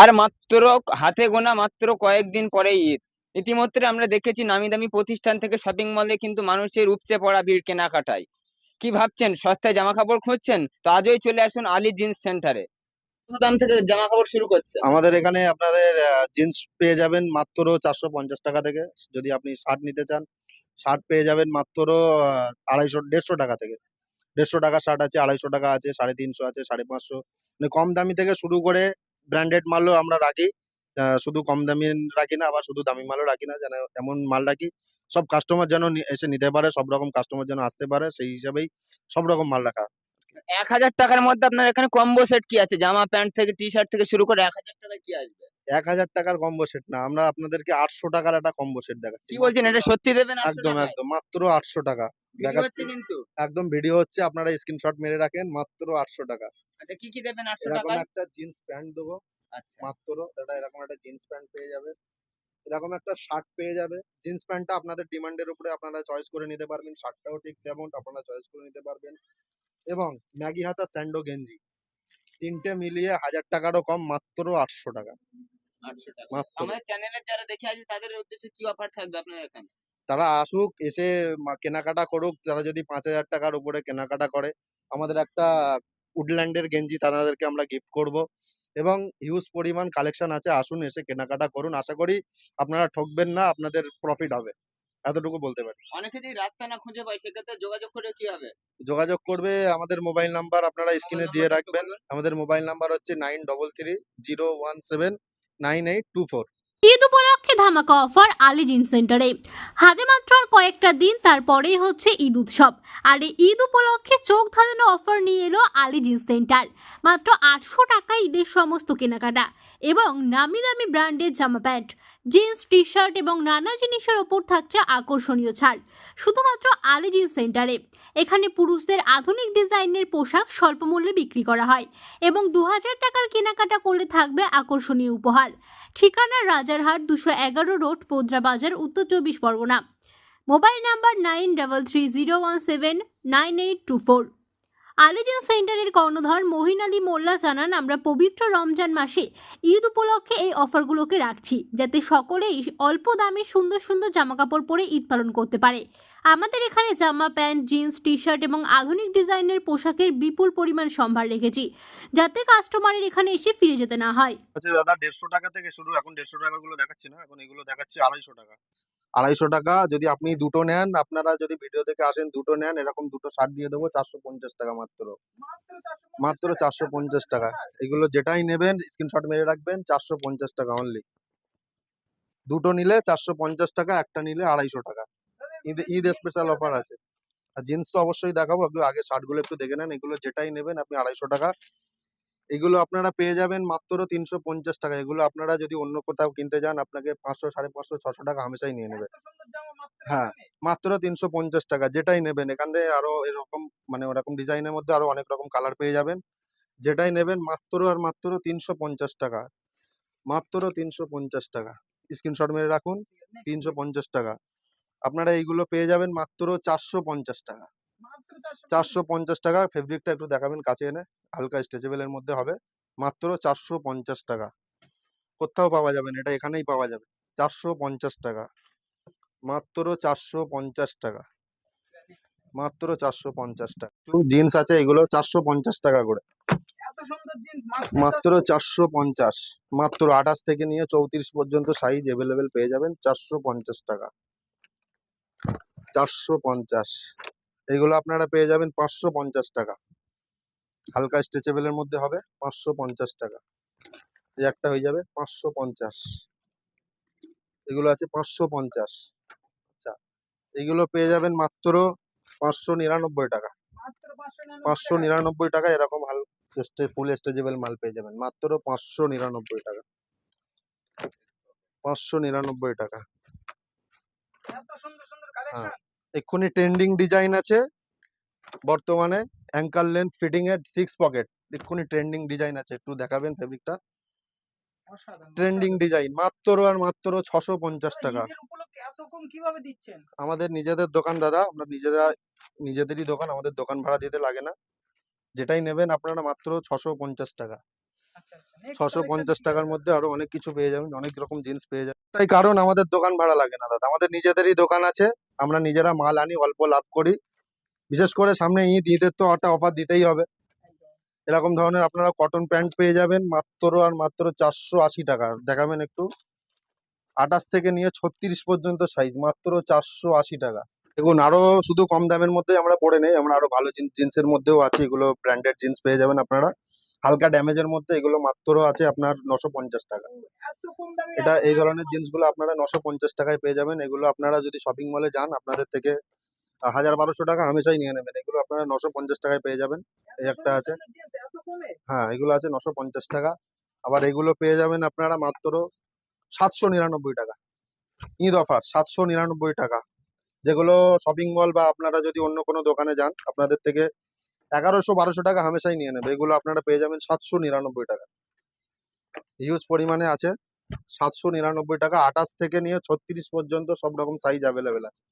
আর মাত্র হাতে গোনা মাত্র কয়েকদিন পরেই ঈদ। ইতিমধ্যে আমরা দেখেছি নামি দামি প্রতিষ্ঠান থেকে শপিং মলে কিন্তু মানুষের উপচে পড়া ভিড় কেনাকাটায়। কি ভাবছেন? সস্তায় জামা কাপড় খুঁজছেন? তো আজই চলে আসুন আলী জিন্স সেন্টারে দাম থেকে জামা কাপড় শুরু করছে? আমাদের এখানে আপনাদের জিন্স পেয়ে যাবেন মাত্র চারশো পঞ্চাশ টাকা থেকে। যদি আপনি শার্ট নিতে চান শার্ট পেয়ে যাবেন মাত্র আহ, আড়াইশো দেড়শো টাকা থেকে। দেড়শো টাকা শার্ট আছে আড়াইশো টাকা আছে সাড়ে তিনশো আছে সাড়ে পাঁচশো। মানে কম দামি থেকে শুরু করে ব্র্যান্ডেড মালও আমরা রাখি। শুধু কম দামি রাখি না আবার শুধু দামি মালও রাখি না যেন এমন মাল রাখি সব কাস্টমার যেন এসে নিতে পারে সব রকম কাস্টমার যেন আসতে পারে সেই হিসাবেই সব রকম মাল রাখা। এক হাজার টাকার মধ্যে আপনার এখানে কম্বো সেট কি আছে? জামা প্যান্ট থেকে টি শার্ট থেকে শুরু করে এক হাজার টাকায় কি আসবে? এক হাজার টাকার কম্বো সেট না আমরা আপনাদেরকে আটশো টাকার একটা কম্বো সেট দেখাচ্ছি। কি বলছেন এটা সত্যি দেবেন একদম একদম মাত্র আটশো টাকা। দেখাচ্ছি। কিন্তু। একদম ভিডিও হচ্ছে আপনারা স্ক্রিনশট মেরে রাখেন মাত্র আটশো টাকা। আচ্ছা কি কি দেবেন আটশো এরকম একটা জিন্স প্যান্ট দেবো আচ্ছা। মাত্র এটা এরকম একটা জিন্স প্যান্ট পেয়ে যাবে। এরকম একটা শার্ট পেয়ে যাবে। জিন্স প্যান্টটা আপনাদের ডিমান্ডের উপরে আপনারা চয়েস করে নিতে পারবেন শার্টটাও ঠিক তেমন আপনারা চয়েস করে নিতে পারবেন। এবং ম্যাগি হাতা স্যান্ডো গেঞ্জি তিনটে মিলিয়ে হাজার টাকারও কম মাত্র আটশো টাকা। আমাদের চ্যানেলের যারা দেখে আসবে তাদের উদ্দেশ্যে কি অফার থাকবে আপনার এখানে? তারা আসুক এসে কেনাকাটা করুক। তারা যদি পাঁচ হাজার টাকার উপরে কেনাকাটা করে আমাদের একটা উডল্যান্ডের গেঞ্জি তাদেরকে আমরা গিফট করব। এবং হিউজ পরিমাণ কালেকশন আছে আসুন এসে কেনাকাটা করুন। আশা করি আপনারা ঠকবেন না আপনাদের প্রফিট হবে। এতটুকু বলতে পারি। অনেকে যদি রাস্তা না খুঁজে পায় সেক্ষেত্রে যোগাযোগ করে কি হবে? যোগাযোগ করবে আমাদের মোবাইল নাম্বার আপনারা স্ক্রিনে দিয়ে রাখবেন। আমাদের মোবাইল নাম্বার হচ্ছে nine double three zero one seven nine eight two four Eid উপলক্ষে ধামাকা অফার আলী জিন সেন্টারে। হাজে মাত্র আর কয়েকটা দিন তারপরেই হচ্ছে ঈদ উৎসব। আর এই ঈদ উপলক্ষে চোখ ধাঁধানো অফার নিয়ে এলো আলী জিন্স সেন্টার। মাত্র আটশো টাকায় ঈদের সমস্ত কেনাকাটা এবং নামি দামি ব্র্যান্ডের জামা প্যান্ট। জিন্স টি শার্ট এবং নানা জিনিসের ওপর থাকছে আকর্ষণীয় ছাড়, শুধুমাত্র আলী জিন্স সেন্টারে। এখানে পুরুষদের আধুনিক ডিজাইনের পোশাক স্বল্প মূল্যে বিক্রি করা হয় এবং দু হাজার টাকার কেনাকাটা করলে থাকবে আকর্ষণীয় উপহার। ঠিকানা রাজারহাট দুশো এগারো road, Podra Bazar, Uttar Chobbish Pargana. Mobile number nine double three zero one seven nine eight two four. আলিজিন সেন্টারের কর্ণধর মহিন আলী মোল্লা জানান, আমরা পবিত্র রমজান মাসে ঈদ উপলক্ষে এই অফারগুলোকে রাখছি, যাতে সকলেই অল্প দামে সুন্দর সুন্দর জামাকাপড় পরে ঈদ পালন করতে পারে। আমাদের এখানে জামা প্যান্ট, জিন্স টি শার্ট এবং আধুনিক ডিজাইনের পোশাকের বিপুল পরিমাণ সম্ভার রেখেছি, যাতে কাস্টমারের এখানে এসে ফিরে যেতে না হয়। আচ্ছা দাদা, দেড়শো টাকা থেকে শুরু, এখন দেড়শো টাকারগুলো দেখাচ্ছি না, এখন এগুলো দেখাচ্ছি আড়াইশো টাকা। আড়াইশো টাকা। যদি আপনি দুটো নেন, আপনারা যদি ভিডিও দেখে আসেন দুটো নেন, এরকম দুটো শার্ট দিয়ে দেবো, চারশো পঞ্চাশ টাকা মাত্র। মাত্র চারশো পঞ্চাশ টাকা। এগুলো যেটাই নেবেন স্ক্রিনশট মেরে রাখবেন, চারশো পঞ্চাশ টাকা অনলি দুটো নিলে চারশো পঞ্চাশ টাকা, একটা নিলে আড়াইশো টাকা। ঈদ ঈদ স্পেশাল অফার আছে। আর জিন্স তো অবশ্যই দেখাবো, আগে শার্টগুলো একটু দেখে নেন, এগুলো যেটাই নেবেন, আপনি আড়াইশো টাকা। এগুলো আপনারা পেয়ে যাবেন মাত্র তিনশো পঞ্চাশ টাকা। এগুলো আপনারা যদি অন্য কোথাও কিনতে যান, আপনাকে পাঁচশো, সাড়ে পাঁচশো, ছশো টাকা হামেশাই নিয়ে নেবে। হ্যাঁ মাত্র তিনশো পঞ্চাশ টাকা যেটাই নেবেন। এখান থেকে আরও এরকম মানে ওরকম ডিজাইনের মধ্যে আরও অনেক রকম কালার পেয়ে যাবেন। যেটাই নেবেন মাত্র আর মাত্র তিনশো পঞ্চাশ টাকা। মাত্র তিনশো পঞ্চাশ টাকা। স্ক্রিনশট মেরে রাখুন, তিনশো পঞ্চাশ টাকা। আপনারা এইগুলো পেয়ে যাবেন মাত্র চারশো পঞ্চাশ টাকা। চারশো পঞ্চাশ টাকা ফেব্রিকটা একটু দেখাবেন কাছে এনে। হালকা স্ট্রেচেবল এর মধ্যে হবে। মাত্র চারশো পঞ্চাশ টাকা। কোথাও পাওয়া যাবে না এটা এখানেই পাওয়া যাবে। চারশো পঞ্চাশ টাকা। মাত্র চারশো পঞ্চাশ টাকা। মাত্র চারশো পঞ্চাশ টাকা। জিন্স আছে এগুলো চারশো পঞ্চাশ টাকা করে। মাত্র চারশো পঞ্চাশ। মাত্র আঠাশ থেকে নিয়ে চৌত্রিশ পর্যন্ত সাইজ এভেলেবেল পেয়ে যাবেন চারশো পঞ্চাশ টাকা। চারশো পঞ্চাশ। এগুলো আপনারা পেয়ে যাবেন পাঁচশো পঞ্চাশ টাকা। হালকা স্ট্রেচেবল এর মধ্যে হবে পাঁচশো পঞ্চাশ টাকা। এই একটা হয়ে যাবে পাঁচশো পঞ্চাশ। এগুলো আছে পাঁচশো পঞ্চাশ। আচ্ছা এগুলো পেয়ে যাবেন মাত্র পাঁচশো নিরানব্বই টাকা। পাঁচশো নিরানব্বই টাকা। এরকম হাল ফুল স্ট্রেচেবল মাল পেয়ে যাবেন। মাত্র পাঁচশো নিরানব্বই টাকা। পাঁচশো নিরানব্বই টাকা। হ্যাঁ এক্ষুনি ট্রেন্ডিং ডিজাইন আছে। বর্তমানে অ্যাঙ্কার লেন্থ ফিটিং এর সিক্স পকেট এক্ষুনি ট্রেন্ডিং ডিজাইন আছে একটু দেখাবেন ফেব্রিকটা ট্রেন্ডিং ডিজাইন মাত্র আর মাত্র ছশো পঞ্চাশ টাকা। আমাদের নিজেদের দোকান দাদা আমরা নিজেরা নিজেদেরই দোকান আমাদের দোকান ভাড়া দিতে লাগে না। যেটাই নেবেন আপনারা মাত্র ছশো পঞ্চাশ টাকা। আচ্ছা আচ্ছা ছশো পঞ্চাশ টাকার মধ্যে আরও অনেক কিছু পেয়ে যাবেন অনেক রকম জিন্স পেয়ে যাবেন। তাই কারণ আমাদের দোকান ভাড়া লাগে না দাদা। আমাদের নিজেদেরই দোকান আছে আমরা নিজেরা মাল আনি অল্প লাভ করি। বিশেষ করে সামনে ঈদ ঈদের তো একটা অফার দিতেই হবে। এরকম ধরনের আপনারা কটন প্যান্ট পেয়ে যাবেন মাত্র আর মাত্র চারশো আশি টাকা। দেখাবেন একটু। আঠাশ থেকে নিয়ে ছত্রিশ পর্যন্ত সাইজ মাত্র চারশো আশি টাকা। দেখুন, আরও শুধু কম দামের মধ্যে আমরা পরে নেই। আমরা আরও ভালো জিন্সের মধ্যেও আছে। এগুলো ব্র্যান্ডেড জিন্স পেয়ে যাবেন আপনারা। হালকা ড্যামেজের মধ্যে এগুলো মাত্র আছে আপনার নশো পঞ্চাশ টাকা। এটা এই ধরনের জিন্সগুলো আপনারা নশো পঞ্চাশ টাকায় পেয়ে যাবেন। এগুলো আপনারা যদি শপিং মলে যান, আপনাদের থেকে হাজার বারোশো টাকা হামেশাই নিয়ে নেবেন। এগুলো আপনারা নশো পঞ্চাশ টাকায় পেয়ে যাবেন। এই একটা আছে। হ্যাঁ এগুলো আছে নশো পঞ্চাশ টাকা। আবার এগুলো পেয়ে যাবেন আপনারা মাত্র সাতশো নিরানব্বই টাকা। ঈদ অফার সাতশো নিরানব্বই টাকা। যেগুলো শপিং মল বা আপনারা যদি অন্য কোনো দোকানে যান আপনাদের থেকে এগারোশো বারোশো টাকা হামেশাই নিয়ে নেবে। এগুলো আপনারা পেয়ে যাবেন সাতশো নিরানব্বই টাকা। হিউজ পরিমাণে আছে। সাতশো নিরানব্বই টাকা। আঠাশ থেকে নিয়ে ছত্রিশ পর্যন্ত সব রকম সাইজ অ্যাভেলেবেল আছে।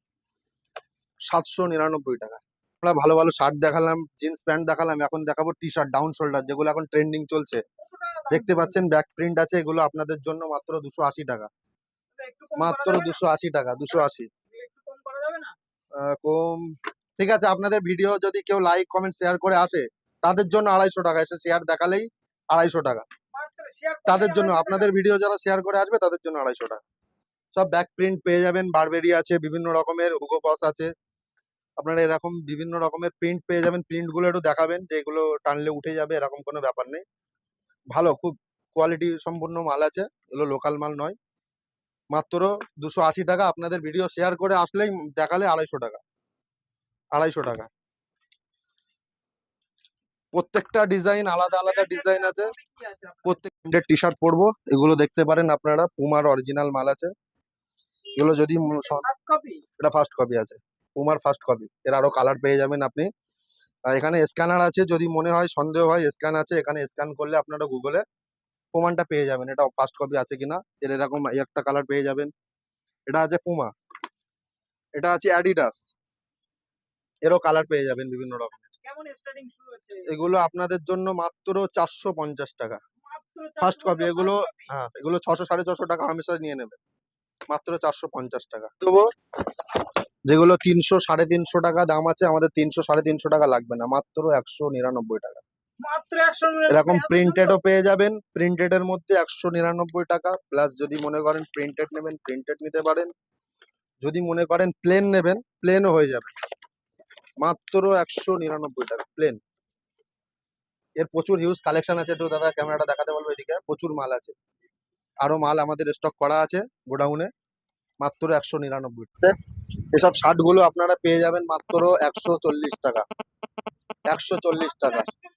সাতশো নিরানব্বই টাকা। আমরা ভালো ভালো শার্ট দেখালাম জিন্স প্যান্ট দেখালাম, এখন দেখাবো টি শার্ট ডাউন শোল্ডার যেগুলো এখন ট্রেন্ডিং চলছে। দেখতে পাচ্ছেন ব্যাক প্রিন্ট আছে, এগুলো আপনাদের জন্য মাত্র দুশো আশি টাকা। মাত্র দুশো আশি টাকা, দুশো আশি। কম। ঠিক আছে, আপনাদের ভিডিও যদি কেউ লাইক কমেন্ট শেয়ার করে আসে, তাদের জন্য আড়াইশো টাকা, এসে শেয়ার দেখালেই আড়াইশো টাকা। তাদের জন্য, আপনাদের ভিডিও যারা শেয়ার করে আসবে, তাদের জন্য আড়াইশো টাকা। সব ব্যাক প্রিন্ট পেয়ে যাবেন বারবেরি আছে, বিভিন্ন রকমের হুগো বস আছে। আপনারা এরকম বিভিন্ন রকমের প্রিন্ট পেয়ে যাবেন। প্রিন্টগুলো একটু দেখাবেন যে এগুলো টানলে উঠে যাবে এরকম কোনো ব্যাপার নেই। ভালো খুব কোয়ালিটি সম্পূর্ণ মাল আছে। এগুলো লোকাল মাল নয়। মাত্র দুশো আশি টাকা আপনাদের ভিডিও শেয়ার করে আসলেই দেখালে আড়াইশো টাকা। আড়াইশো টাকা। প্রত্যেকটা ডিজাইন আলাদা আলাদা ডিজাইন আছে। প্রত্যেক টি শার্ট পরবো। এগুলো দেখতে পারেন আপনারা। পুমার অরিজিনাল মাল আছে। এগুলো যদি? এটা ফার্স্ট কপি আছে। পুমার ফার্স্ট কপি এর আরও কালার পেয়ে যাবেন আপনি। আর এখানে স্ক্যানার আছে যদি মনে হয় সন্দেহ হয় স্ক্যান আছে এখানে স্ক্যান করলে আপনারা গুগলে প্রমাণটা পেয়ে যাবেন এটা ফার্স্ট কপি আছে কিনা এর এরকম একটা কালার পেয়ে যাবেন। এটা আছে পুমা এটা আছে অ্যাডিডাস এরও কালার পেয়ে যাবেন বিভিন্ন রকম কেমন starting শুরু হচ্ছে? এগুলো আপনাদের জন্য মাত্র চারশো পঞ্চাশ টাকা। ফার্স্ট কপি এগুলো হ্যাঁ এগুলো ছশো সাড়ে ছশো টাকা হামেশা নিয়ে নেবে মাত্র চারশো পঞ্চাশ টাকা। তবু যেগুলো তিনশো সাড়ে তিনশো টাকা দাম আছে আমাদের তিনশো সাড়ে তিনশো টাকা লাগবে না মাত্র একশো নিরানব্বই টাকা। এরকম প্রিন্টেডও পেয়ে যাবেন প্রিন্টেড এর মধ্যে একশো নিরানব্বই টাকা প্লাস যদি মনে করেন প্রিন্টেড নেবেন প্রিন্টেড নিতে পারেন। যদি মনে করেন প্লেন নেবেন প্লেনও হয়ে যাবে। মাত্র একশো নিরানব্বই টাকা প্লেন এর প্রচুর হিউজ কালেকশন আছে একটু দাদা ক্যামেরাটা দেখাতে বলব এদিকে প্রচুর মাল আছে। আরও মাল আমাদের স্টক করা আছে গোডাউনে। মাত্র একশো নিরানব্বই এসব শার্টগুলো আপনারা পেয়ে যাবেন মাত্র একশো চল্লিশ টাকা। একশো চল্লিশ টাকা।